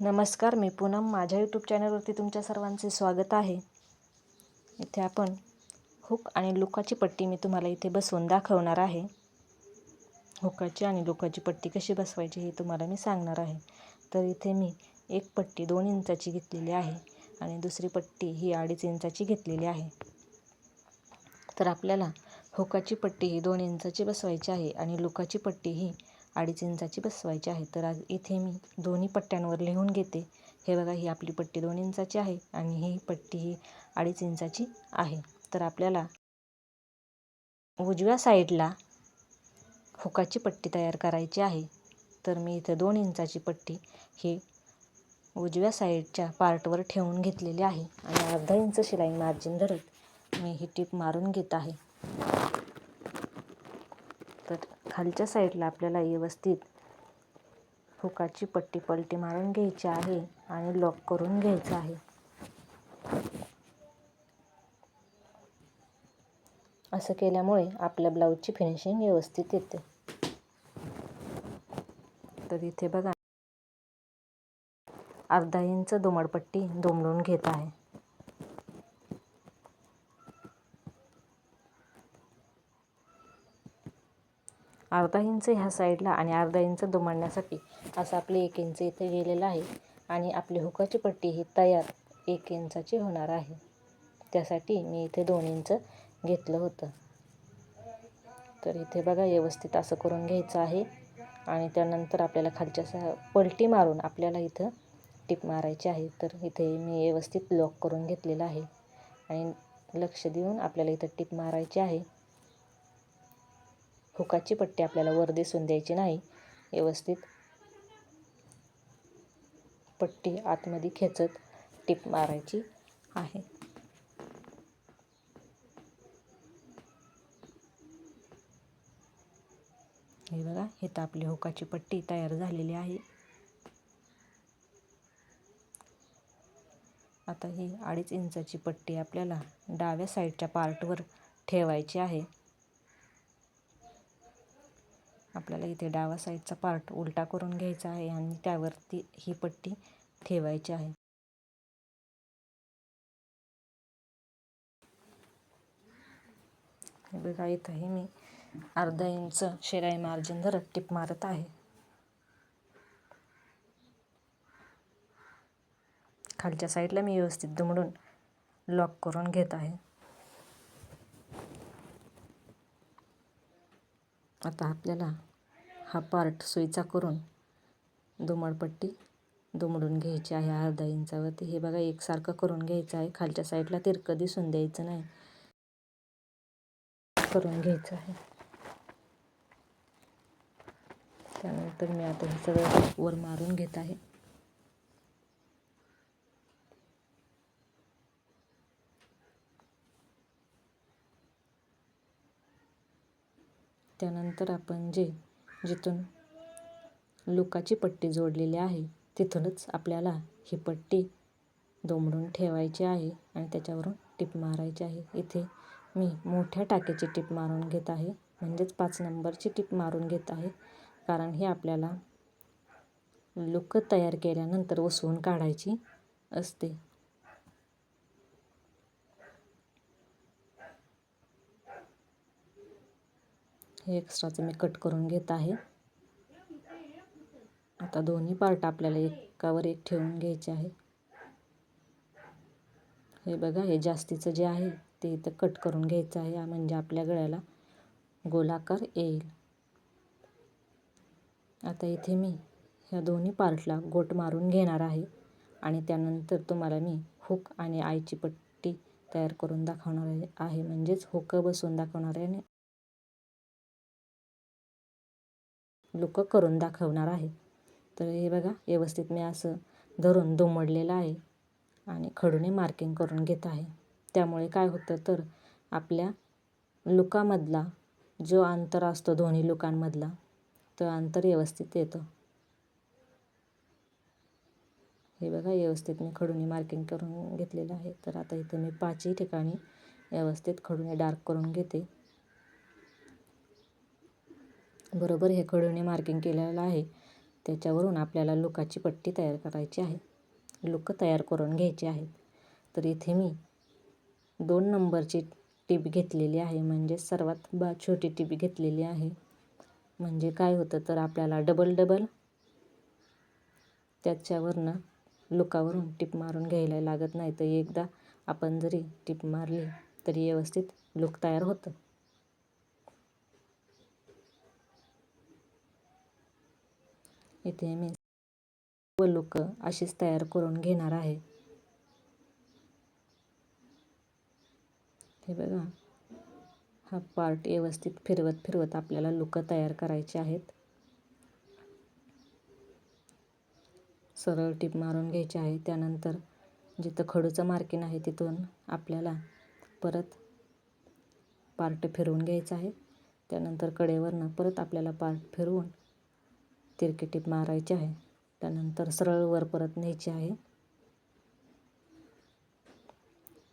नमस्कार मी पूनम. माझ्या यूट्यूब चॅनलवरती तुमच्या सर्वांचे स्वागत आहे. इथे आपण हुक आणि लुकाची पट्टी मी तुम्हाला इथे बसवून दाखवणार आहे. हुकाची आणि लुकाची पट्टी कशी बसवायची हे तुम्हाला मी सांगणार आहे. तर इथे मी एक पट्टी दोन इंचाची घेतलेली आहे आणि दुसरी पट्टी ही अडीच इंचाची घेतलेली आहे. तर आपल्याला हुकाची पट्टी ही दोन इंचाची बसवायची आहे आणि लुकाची पट्टी ही अडीच इंचाची बसवायची आहे. तर आज इथे मी दोन्ही पट्ट्यांवर लिहून घेते. हे बघा ही आपली पट्टी दोन इंचाची आहे आणि ही पट्टी ही अडीच इंचाची आहे. तर आपल्याला उजव्या साईडला हुकाची पट्टी तयार करायची आहे. तर मी इथे दोन इंचाची पट्टी ही उजव्या साईडच्या पार्टवर ठेवून घेतलेली आहे. आणि अर्धा इंच शिलाई मार्जिन धरत मी ही टीप मारून घेत आहे. तर खालच्या साईडला आपल्याला व्यवस्थित हुकाची पट्टी पलटी मारून घ्यायची आहे आणि लॉक करून घ्यायचं आहे. असं केल्यामुळे आपल्या ब्लाऊजची फिनिशिंग व्यवस्थित येते. तर इथे बघा. अर्धा इंच दुमडपट्टी दुमडून घेत आहे. अर्धा इंच ह्या साईडला आणि अर्धा इंच दुमडण्यासाठी असं आपले एक इंच इथे गेलेलं आहे. आणि आपली हुकाची पट्टी ही तयार एक इंचाची होणार आहे. त्यासाठी मी इथे दोन इंच घेतलं होतं. तर इथे बघा व्यवस्थित असं करून घ्यायचं आहे. आणि त्यानंतर आपल्याला खालच्या सा पलटी मारून आपल्याला इथं टिप मारायची आहे. तर इथे मी व्यवस्थित लॉक करून घेतलेलं आहे. आणि लक्ष देऊन आपल्याला इथं टिप मारायची आहे. हुकाची पट्टी आपल्याला वर दिसून द्यायची नाही. व्यवस्थित पट्टी आतमध्ये खेचत टिप मारायची आहे. हे बघा हे तर आपली हुकाची पट्टी तयार झालेली आहे. आता ही अडीच इंचाची पट्टी आपल्याला डाव्या साईडच्या पार्टवर ठेवायची आहे. आपल्याला इथे डावा साईडचा पार्ट उलटा करून घ्यायचा आहे आणि त्यावरती ही पट्टी ठेवायची आहे. बघा इथंही मी अर्धा इंच शिलाई मार्जिन धरत टिप मारत आहे. खालच्या साईडला मी व्यवस्थित दुमडून लॉक करून घेत आहे. आता आपल्याला हा पार्ट सुईचा करून दुमडपट्टी दुमडून घ्यायची आहे अर्धा इंचावरती. हे बघा एकसारखं करून घ्यायचं आहे. खालच्या साईडला तिरकं दिसून द्यायचं नाही. करून घ्यायचं आहे. त्यानंतर मी आता हे सगळं वर मारून घेत आहे. त्यानंतर आपण जे जिथून लुकाची पट्टी जोडलेली आहे तिथूनच आपल्याला ही पट्टी दोमडून ठेवायची आहे आणि त्याच्यावरून टिप मारायची आहे. इथे मी मोठ्या टाक्याची टिप मारून घेत आहे म्हणजेच पाच नंबरची टिप मारून घेत आहे कारण ही आपल्याला लुकं तयार केल्यानंतर उसवून काढायची असते. हे एक्स्ट्राचं मी कट करून घेत आहे. आता दोन्ही पार्ट आपल्याला एकावर एक ठेवून घ्यायचे आहे. हे बघा हे जास्तीचं जे आहे ते इथं कट करून घ्यायचं आहे. म्हणजे आपल्या गळ्याला गोलाकार येईल. आता इथे मी ह्या दोन्ही पार्टला गोट मारून घेणार आहे. आणि त्यानंतर तुम्हाला मी हुक आणि आईची पट्टी तयार करून दाखवणार आहे. म्हणजेच हुकं बसवून दाखवणार आहे आणि लुक करून दाखवणार आहे तर हे बघा व्यवस्थित मी असं धरून दुमडलेलं आहे आणि खडूने मार्किंग करून घेत आहे. त्यामुळे काय होतं तर आपल्या लुकामधला जो अंतर असतो दोन्ही लुकांमधला तो अंतर व्यवस्थित येतं. हे बघा व्यवस्थित मी खडूने मार्किंग करून घेतलेलं आहे. तर आता इथे मी पाचही ठिकाणी व्यवस्थित खडूने डार्क करून घेते. बरोबर हे खडूने मार्किंग केलेलं आहे. त्याच्यावरून आपल्याला लुकाची पट्टी तयार करायची आहे. लुक तयार करून घ्यायची आहेत. तर इथे मी दोन नंबरची टीप घेतलेली आहे. म्हणजे सर्वात बा छोटी टीप घेतलेली आहे. म्हणजे काय होतं तर आपल्याला डबल डबल त्याच्यावरनं लुकावरून टीप मारून घ्यायला लागत नाही. तर एकदा आपण जरी टीप मारली तरी व्यवस्थित लुक तयार होतं. इथे मी व लुक अशीच तयार करून घेणार आहे. हे बघा. हा पार्ट व्यवस्थित फिरवत फिरवत आपल्याला लुक तयार करायचे आहेत. सरळ टीप मारून घ्यायची आहे. त्यानंतर जिथं खडूचं मार्किंग आहे तिथून आपल्याला परत पार्ट फिरवून घ्यायचं आहे. त्यानंतर कडेवरनं परत आपल्याला पार्ट फिरवून तिरकी टीप मारायची आहे. त्यानंतर सरळ वर परत न्यायची आहे.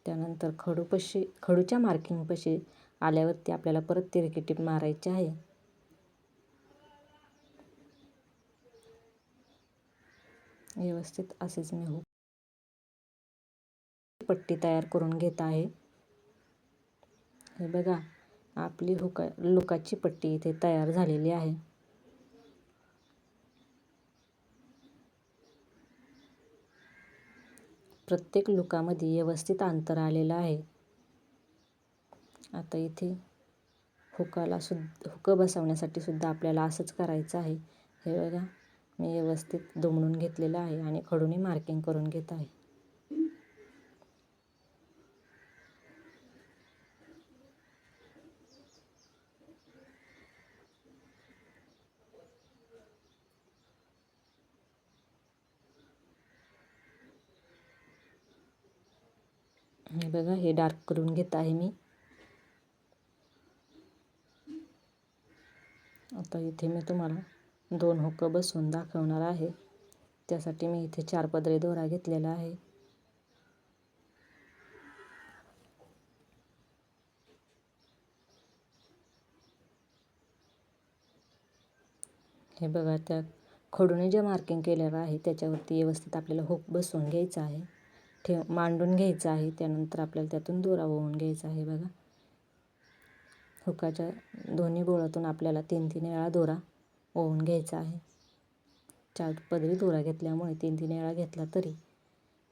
त्यानंतर खडूपाशी खडूच्या मार्किंगपाशी आल्यावरती आपल्याला परत तिरकी टीप मारायची आहे. व्यवस्थित असेच मी हो पट्टी तयार करून घेत आहे. हे बघा आपली हुका लुकाची पट्टी इथे तयार झालेली आहे. प्रत्येक लुकामध्ये व्यवस्थित अंतर आलेलं आहे. आता इथे हुकाला सुद्धा हुकं बसवण्यासाठी सुद्धा आपल्याला असंच करायचं आहे. हे बघा मी व्यवस्थित दुमडून घेतलेलं आहे आणि खडूने मार्किंग करून घेत आहे हे बघा हे डार्क करून घेत आहे मी. आता इथे मी तुम्हाला दोन हुकं बसवून दाखवणार आहे. त्यासाठी मी इथे चार पदरी दोरा घेतलेला आहे. हे बघा त्या खडूने जे मार्किंग केलेलं आहे त्याच्यावरती व्यवस्थित आपल्याला हुक बसवून घ्यायचं आहे. ठेव मांडून घ्यायचं आहे. त्यानंतर आपल्याला त्यातून दोरा ओवून घ्यायचा आहे बघा. हुकाच्या दोन्ही बोळातून आपल्याला तीन तीन वेळा दोरा ओवून घ्यायचा आहे. चार पदरी दोरा घेतल्यामुळे तीन तीन वेळा घेतला तरी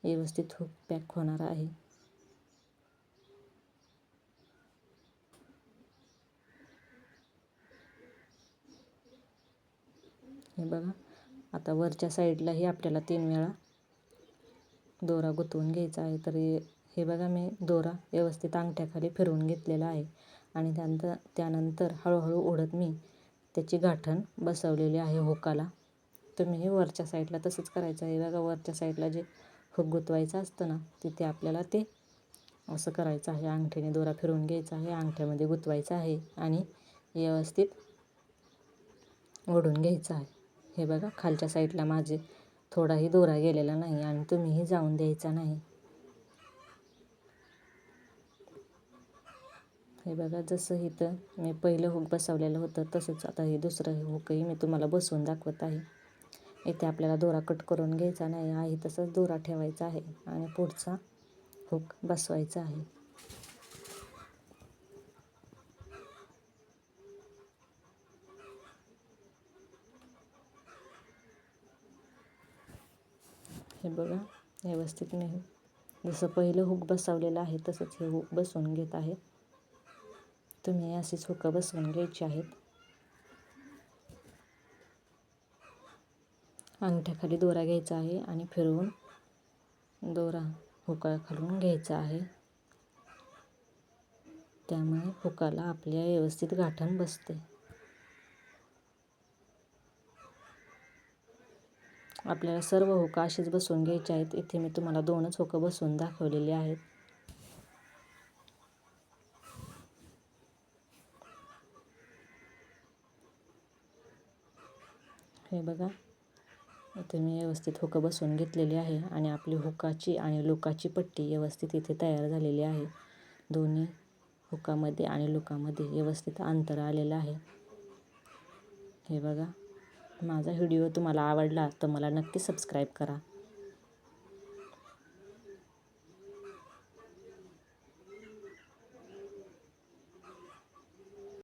व्यवस्थित हुक पॅक होणार आहे. हे बघा. आता वरच्या साईडलाही आपल्याला तीन वेळा दोरा गुंतवून घ्यायचा आहे. तर हे बघा मी दोरा व्यवस्थित अंगठ्याखाली फिरवून घेतलेला आहे. आणि त्यानंतर त्यानंतर हळूहळू ओढत मी त्याची गाठण बसवलेली आहे हुकाला. तुम्ही हे वरच्या साईडला तसंच करायचं आहे. बघा वरच्या साईडला जे हुक गुंतवायचं असतं ना तिथे आपल्याला ते असं करायचं आहे. अंगठीने दोरा फिरवून घ्यायचा आहे. अंगठ्यामध्ये गुंतवायचा आहे आणि व्यवस्थित ओढून घ्यायचं आहे. हे बघा खालच्या साईडला माझे थोडाही दोरा गेलेला नाही आणि तुम्हीही जाऊन द्यायचा नाही. हे बघा जसं इथं मी पहिलं हुक बसवलेलं होतं तसंच आता हे दुसरं हुकही मी तुम्हाला बसवून दाखवत आहे. इथे आपल्याला दोरा कट करून घ्यायचा नाही आहे तसंच दोरा ठेवायचा आहे आणि पुढचा हुक बसवायचा आहे. हे बघा व्यवस्थित मी जसं पहिलं हुक बसवलेलं आहे तसंच हे हुक बसवून घेत आहे. तुम्ही अशीच हुकं बसवून घ्यायची आहेत. अंगठ्याखाली दोरा घ्यायचा आहे आणि फिरवून दोरा हुका खालून घ्यायचा आहे. त्यामुळे हुकाला आपल्या व्यवस्थित गाठण बसते. आपल्याला सर्व होकं अशीच बसवून घ्यायचे आहेत. इथे मी तुम्हाला दोनच हुकं बसवून दाखवलेली आहेत. हे बघा. इथे मी व्यवस्थित हुकं बसवून घेतलेली आहे आणि आपली हुकाची आणि लुकाची पट्टी व्यवस्थित इथे तयार झालेली आहे. दोन्ही हुकामध्ये आणि लुकामध्ये व्यवस्थित अंतर आलेलं आहे. हे बघा. माझा व्हिडिओ तुम्हाला आवडला तर मला नक्की सबस्क्राईब करा.